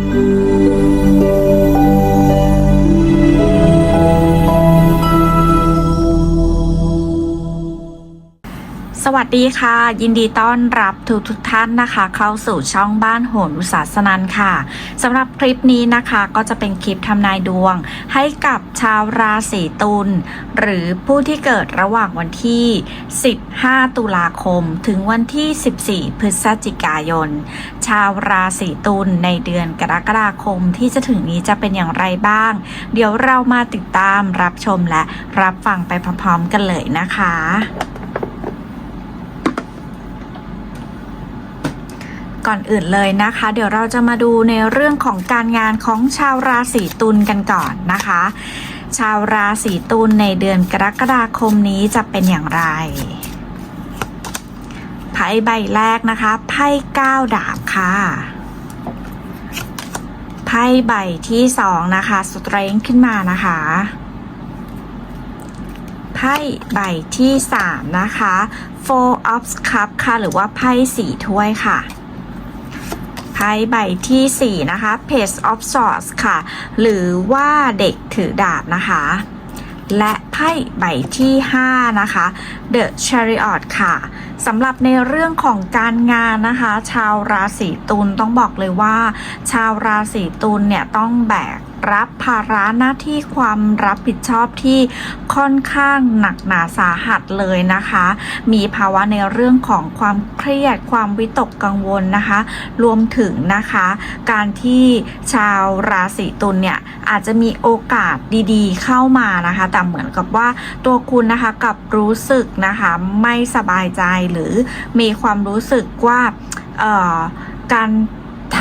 สวั ดีค่ะ ยินดีต้อนรับทุกทุกท่านนะคะ เข้าสู่ช่องบ้านโหนอุตสาสนันค่ะสำหรับคลิปนี้นะคะก็จะเป็นคลิปทำนายดวง ให้กับชาวราศีตุลหรือผู้ที่เกิดระหว่างวันที่ 15 ตุลาคม ถึงวันที่ 14 พฤศจิกายน ชาวราศีตุลในเดือนกรกฎาคมที่จะถึงนี้จะเป็นอย่างไรบ้าง เดี๋ยวเรามาติดตามรับชมและรับฟังไปพร้อมๆกันเลยนะคะ ก่อนอื่นเลยนะคะ เดี๋ยวเราจะมาดูในเรื่องของการงานของชาวราศีตุลกันก่อนนะคะ ชาวราศีตุลในเดือนกรกฎาคมนี้จะเป็นอย่างไรไพ่ใบแรกนะคะไพ่ก้าวดาบค่ะไพ่ใบที่สองนะคะสเตรงขึ้นมานะคะไพ่ใบที่สามนะคะ four of cup ค่ะ หรือว่าไพ่สี่ถ้วยค่ะ ไพ่ใบทีสี่ 4 นะคะ Page of Swords ค่ะ หรือว่าเด็กถือดาบนะคะ และไพ่ใบที่ 5 นะคะ The Chariot ค่ะสำหรับในเรื่องของการงานนะคะ ชาวราศีตุลต้องบอกเลยว่า ชาวราศีตุลเนี่ยต้องแบก รับภาระหน้าที่ความรับผิดชอบที่ค่อนข้างหนักหนาสาหัสเลยนะคะ มีภาวะในเรื่องของความเครียดความวิตกกังวลนะคะ รวมถึงนะคะ การที่ชาวราศีตุลเนี่ยอาจจะมีโอกาสดีๆ เข้ามานะคะ แต่เหมือนกับว่าตัวคุณนะคะกับรู้สึกนะคะไม่สบายใจหรือมีความรู้สึกว่าการ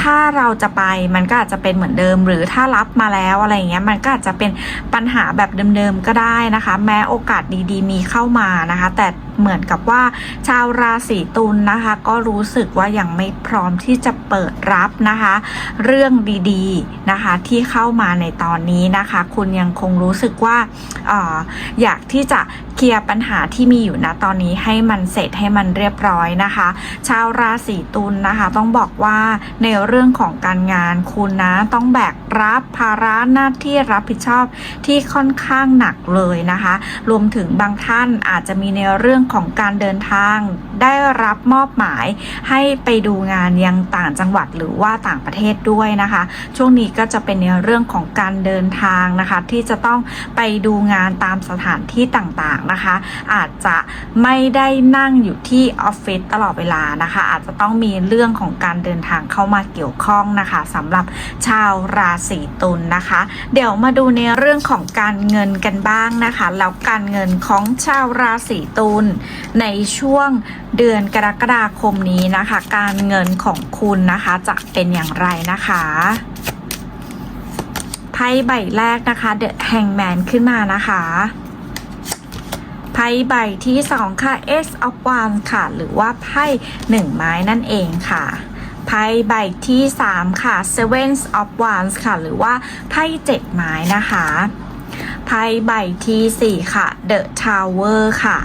ถ้าเราจะไปมันก็อาจจะเป็นเหมือนเดิม หรือถ้ารับมาแล้วอะไรเงี้ยมันก็อาจจะเป็นปัญหาแบบเดิมๆก็ได้นะคะ แม้โอกาสดีๆ มีเข้ามานะคะ แต่เหมือนกับว่าชาวราศีตุลนะคะ ก็รู้สึกว่ายังไม่พร้อมที่จะเปิดรับนะคะ เรื่องดีๆนะคะที่เข้ามาในตอนนี้นะคะ คุณยังคงรู้สึกว่าอออยากที่จะเคลียร์ปัญหาที่มีอยู่นะตอนนี้ให้มันเสร็จให้มันเรียบร้อยนะคะ ชาวราศีตุลนะคะ ต้องบอกว่าในเรื่องของการงานคุณนะต้องแบกรับภาระหน้าที่รับผิดชอบที่ค่อนข้างหนักเลยนะคะ รวมถึงบางท่านอาจจะมีในเรื่องของการเดินทาง ได้รับมอบหมายให้ไปดูงานยังต่างจังหวัดหรือว่าต่างประเทศด้วยนะคะ ช่วงนี้ก็จะเป็นในเรื่องของการเดินทางนะคะ ที่จะต้องไปดูงานตามสถานที่ต่างๆนะคะ อาจจะไม่ได้นั่งอยู่ที่ออฟฟิศตลอดเวลานะคะ อาจจะต้องมีเรื่องของการเดินทางเข้ามาเกี่ยวข้องนะคะสำหรับชาวราศีตุลนะคะ เดี๋ยวมาดูในเรื่องของการเงินกันบ้างนะคะแล้วการเงินของชาวราศีตุลในช่วงเดือนกรกฎาคมนี้นะคะ การเงินของคุณนะคะจะเป็นอย่างไรนะคะไพ่ใบแรกนะคะ The Hangman ขึ้นมานะคะไพ่ใบที่สองค่ะ S of Wands ค่ะ หรือว่าไพ่หนึ่งไม้นั่นเองค่ะไพ่ใบที่ 3 ค่ะ Seven of Wands ค่ะ หรือว่าไพ่เจ็ดไม้นะคะไพ่ใบที่ 4 ค่ะ The Tower ค่ะ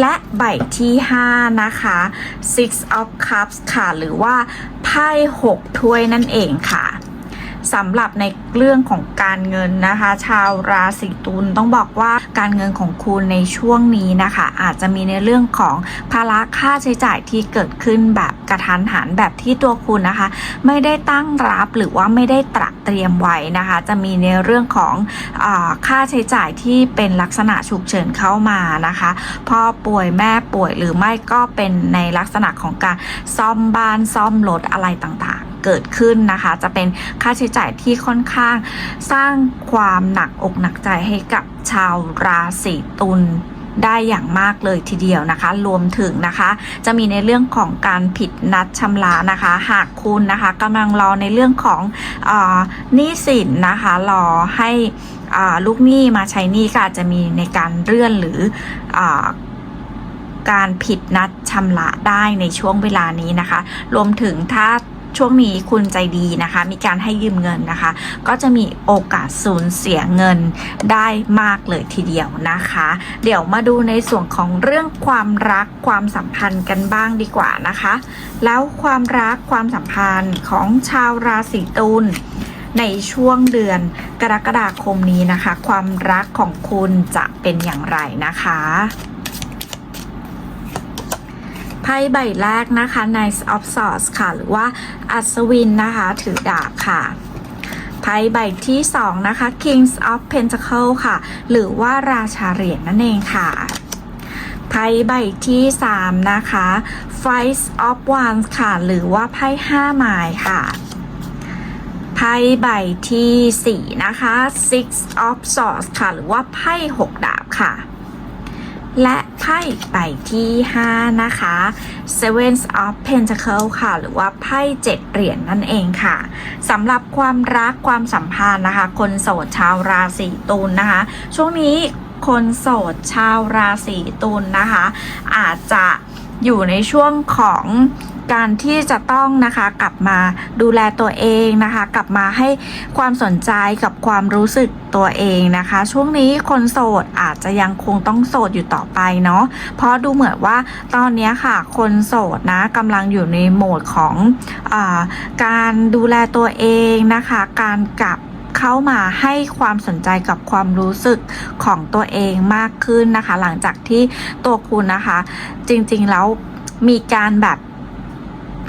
และใบที่ 5 นะคะ Six of Cups ค่ะ หรือว่าไพ่6ถ้วยนั่นเองค่ะ สำหรับในเรื่องของการเงินนะคะ ชาวราศีตุลต้องบอกว่าการเงินของคุณในช่วงนี้นะคะ อาจจะมีในเรื่องของภาระค่าใช้จ่ายที่เกิดขึ้นแบบกระทันหันแบบที่ตัวคุณนะคะ ไม่ได้ตั้งรับหรือว่าไม่ได้ตระเตรียมไว้นะคะ จะมีในเรื่องของอค่าใช้จ่ายที่เป็นลักษณะฉุกเฉินเข้ามานะคะพ่อป่วยแม่ป่วยหรือไม่ก็เป็นในลักษณะของการซ่อมบ้านซ่อมรถอะไรต่างๆ เกิดขึ้นนะคะ จะเป็นค่าใช้จ่ายที่ค่อนข้างสร้างความหนักอกหนักใจให้กับชาวราศีตุลได้อย่างมากเลยทีเดียวนะคะ รวมถึงนะคะ จะมีในเรื่องของการผิดนัดชำระนะคะ หากคุณนะคะกำลังรอในเรื่องของหนี้สินนะคะ รอให้อ่าลูกหนี้มาใช้หนี้ก็อาจจะมีในการเลื่อนหรืออการผิดนัดชำระได้ในช่วงเวลานี้นะคะ รวมถึงถ้า ช่วงนี้คุณใจดีนะคะ มีการให้ยืมเงินนะคะ ก็จะมีโอกาสสูญเสียเงินได้มากเลยทีเดียวนะคะ เดี๋ยวมาดูในส่วนของเรื่องความรักความสัมพันธ์กันบ้างดีกว่านะคะ แล้วความรักความสัมพันธ์ของชาวราศีตุลในช่วงเดือนกรกฎาคมนี้นะคะ ความรักของคุณจะเป็นอย่างไรนะคะ ไพ่ใบแรกนะคะ Knight of Swords ค่ะ หรือว่าอัศวินนะคะ ถือดาบค่ะไพ่ใบที่ 2 นะคะ Kings of Pentacle ค่ะ หรือว่าราชาเหรียญนั่นเองค่ะไพ่ใบที่ 3 นะคะ Five of Wands ค่ะ หรือว่าไพ่5ไม้ค่ะ ไพ่ใบที่ 4 นะคะ Six of Swords ค่ะ หรือว่าไพ่6ดาบค่ะ และไพ่ใบที่ 5 นะคะ Seven of Pentacle ค่ะ หรือว่าไพ่7เหรียญนนั่นเองค่ะสำหรับความรักความสัมพันธ์นะคะ คนโสดชาวราศีตุลนะคะ ช่วงนี้คนโสดชาวราศีตุลนะคะ อาจจะ อยู่ในช่วงของการที่จะต้องนะคะกลับมาดูแลตัวเองนะคะ กลับมาให้ความสนใจกับความรู้สึกตัวเองนะคะ ช่วงนี้คนโสดอาจจะยังคงต้องโสดอยู่ต่อไปเนาะเพราะดูเหมือนว่าตอนนี้ค่ะ คนโสดนะกำลังอยู่ในโหมดของอการดูแลตัวเองนะคะ การกลับ เข้ามาให้ความสนใจกับความรู้สึกของตัวเองมากขึ้นนะคะ หลังจากที่ตัวคุณนะคะ จริงๆแล้วมีการแบบ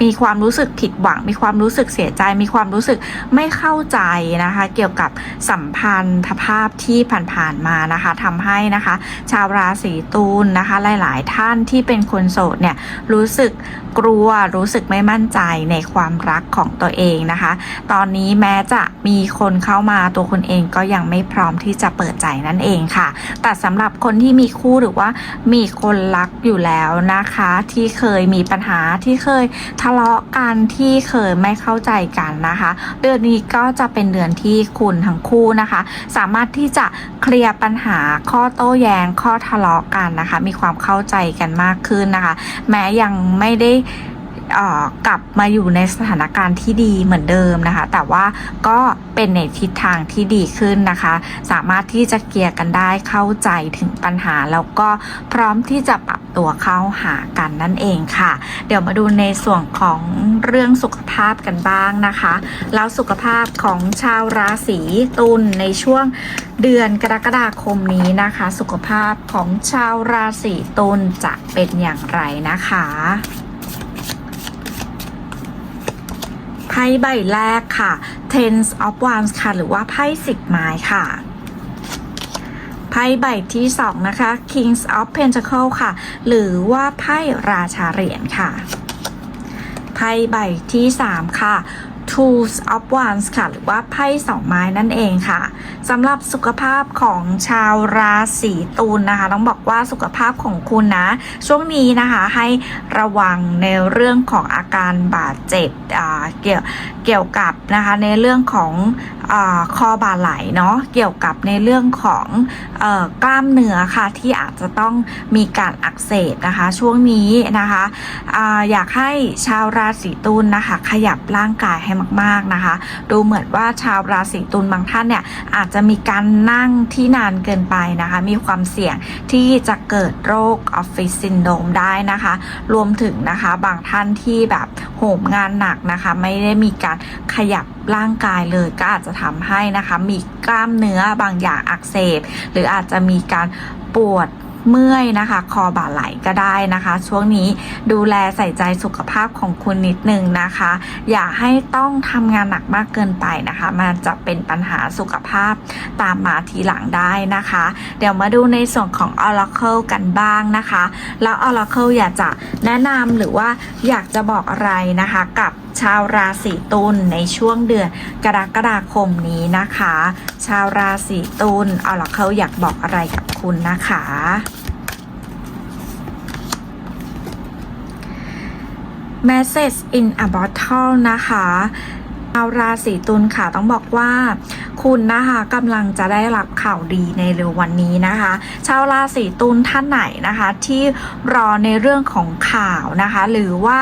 มีความรู้สึกผิดหวัง มีความรู้สึกเสียใจ มีความรู้สึกไม่เข้าใจนะคะ เกี่ยวกับสัมพันธภาพที่ผ่านๆมานะคะทำให้นะคะ ชาวราศีตุลนะคะ หลาย ๆ ท่านที่เป็นคนโสดเนี่ยรู้สึก กลัวรู้สึกไม่มั่นใจในความรักของตัวเองนะคะ ตอนนี้แม้จะมีคนเข้ามาตัวคุณเองก็ยังไม่พร้อมที่จะเปิดใจนั่นเองค่ะ แต่สำหรับคนที่มีคู่หรือว่ามีคนรักอยู่แล้วนะคะ ที่เคยมีปัญหาที่เคยทะเลาะกันที่เคยไม่เข้าใจกันนะคะ เดือนนี้ก็จะเป็นเดือนที่คุณทั้งคู่นะคะ สามารถที่จะเคลียร์ปัญหาข้อโต้แย้งข้อทะเลาะกันนะคะ มีความเข้าใจกันมากขึ้นนะคะ แม้ยังไม่ได้ กลับมาอยู่ในสถานการณ์ที่ดีเหมือนเดิมนะคะ แต่ว่าก็เป็นในทิศทางที่ดีขึ้นนะคะ สามารถที่จะเคลียร์กันได้เข้าใจถึงปัญหา แล้วก็พร้อมที่จะปรับตัวเข้าหากันนั่นเองค่ะ เดี๋ยวมาดูในส่วนของเรื่องสุขภาพกันบ้างนะคะ แล้วสุขภาพของชาวราศีตุลในช่วงเดือนกรกฎาคมนี้นะคะ สุขภาพของชาวราศีตุลจะเป็นอย่างไรนะคะ ไพ่ใบแรกค่ะ Ten of Wands ค่ะ หรือว่าไพ่สิบไม้ค่ะไพ่ใบที่สองนะคะ Kings of Pentacle ค่ะ หรือว่าไพ่ราชาเหรียญค่ะ ไพ่ใบที่สามค่ะ Tools of Wands ค่ะ หรือว่าไพ่สองไม้นั่นเองค่ะสำหรับสุขภาพของชาวราศีตุลนะคะ ต้องบอกว่าสุขภาพของคุณนะ ช่วงนี้นะคะให้ระวังในเรื่องของอาการบาดเจ็บอ่าเกี่ยวเกี่ยวกับนะคะในเรื่องของคอบ่าไหลเนาะเกี่ยวกับในเรื่องของอกล้ามเนื้อค่ะที่อาจจะต้องมีการอักเสบนะคะช่วงนี้นะคะออยากให้ชาวราศีตุลนะคะขยับร่างกายให้มากๆนะคะ ดูเหมือนว่าชาวราศีตุลบางท่านเนี่ยอาจจะมีการนั่งที่นานเกินไปนะคะมีความเสี่ยงที่จะเกิดโรคออฟฟิศซินโดมได้นะคะ รวมถึงนะคะบางท่านที่แบบโหมงานหนักนะคะ ไม่ได้มีการขยับร่างกายเลยก็อาจจะทำให้นะคะ มีกล้ามเนื้อบางอย่างอักเสบ หรืออาจจะมีการปวด เมื่อยนะคะ คอบ่าไหลก็ได้นะคะ ช่วงนี้ดูแลใส่ใจสุขภาพของคุณนิดนึงนะคะ อย่าให้ต้องทำงานหนักมากเกินไปนะคะ มันจะเป็นปัญหาสุขภาพตามมาทีหลังได้นะคะ เดี๋ยวมาดูในส่วนของ Oracle กันบ้างนะคะ แล้ว Oracle อยากจะแนะนำหรือว่าอยากจะบอกอะไรนะคะกับชาวราศีตุลในช่วงเดือนกรกฎาคมนี้นะคะ ชาวราศีตุล Oracle อยากบอกอะไรกับ คุณนะคะ Message in a bottle นะคะชาวราศีตุลค่ะต้องบอกว่าคุณนะคะกำลังจะได้รับข่าวดีในเร็ววันนี้นะคะ ชาวราศีตุลท่านไหนนะคะ ที่รอในเรื่องของข่าวนะคะ หรือว่า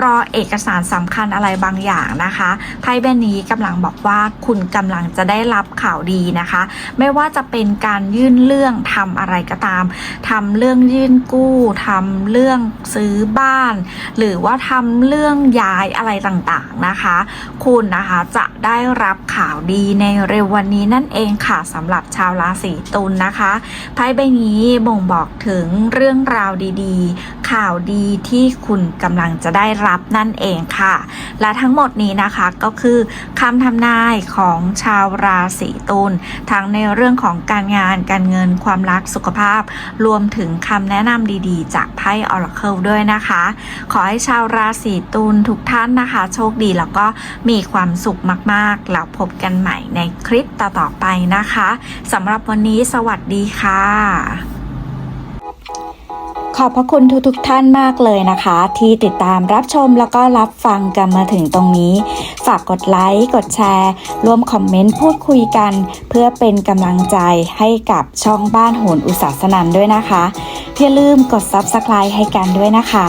รอเอกสารสำคัญอะไรบางอย่างนะคะไพ่ใบนี้กำลังบอกว่าคุณกำลังจะได้รับข่าวดีนะคะ ไม่ว่าจะเป็นการยื่นเรื่องทำอะไรก็ตามทำเรื่องยื่นกู้ทำเรื่องซื้อบ้าน หรือว่าทำเรื่องย้ายอะไรต่างๆนะคะ คุณนะคะจะได้รับข่าวดีในเร็ววันนี้นั่นเองค่ะสำหรับชาวราศีตุลนะคะไพ่ใบนี้บ่งบอกถึงเรื่องราวดีๆ ข่าวดีที่คุณกำลังจะได้รับนั่นเองค่ะ และทั้งหมดนี้นะคะก็คือคำทำนายของชาวราศีตุลทั้งในเรื่องของการงานการเงินความรักสุขภาพ รวมถึงคำแนะนำดีๆ จากไพ่ Oracle ด้วยนะคะ ขอให้ชาวราศีตุลทุกท่านนะคะ โชคดีแล้วก็มีความสุขมากๆ แล้วพบกันใหม่ในคลิปต่อๆไปนะคะสำหรับวันนี้สวัสดีค่ะขอบพระคุณทุกๆทท่านมากเลยนะคะ ที่ติดตามรับชมแล้วก็รับฟังกันมาถึงตรงนี้ ฝากกดไลค์ กดแชร์ร่วมคอมเมนต์พูดคุยกัน เพื่อเป็นกำลังใจให้กับช่องบ้านโหนอุตสาสนันด้วยนะคะอย่าลืมกด Subscribe ให้กันด้วยนะคะ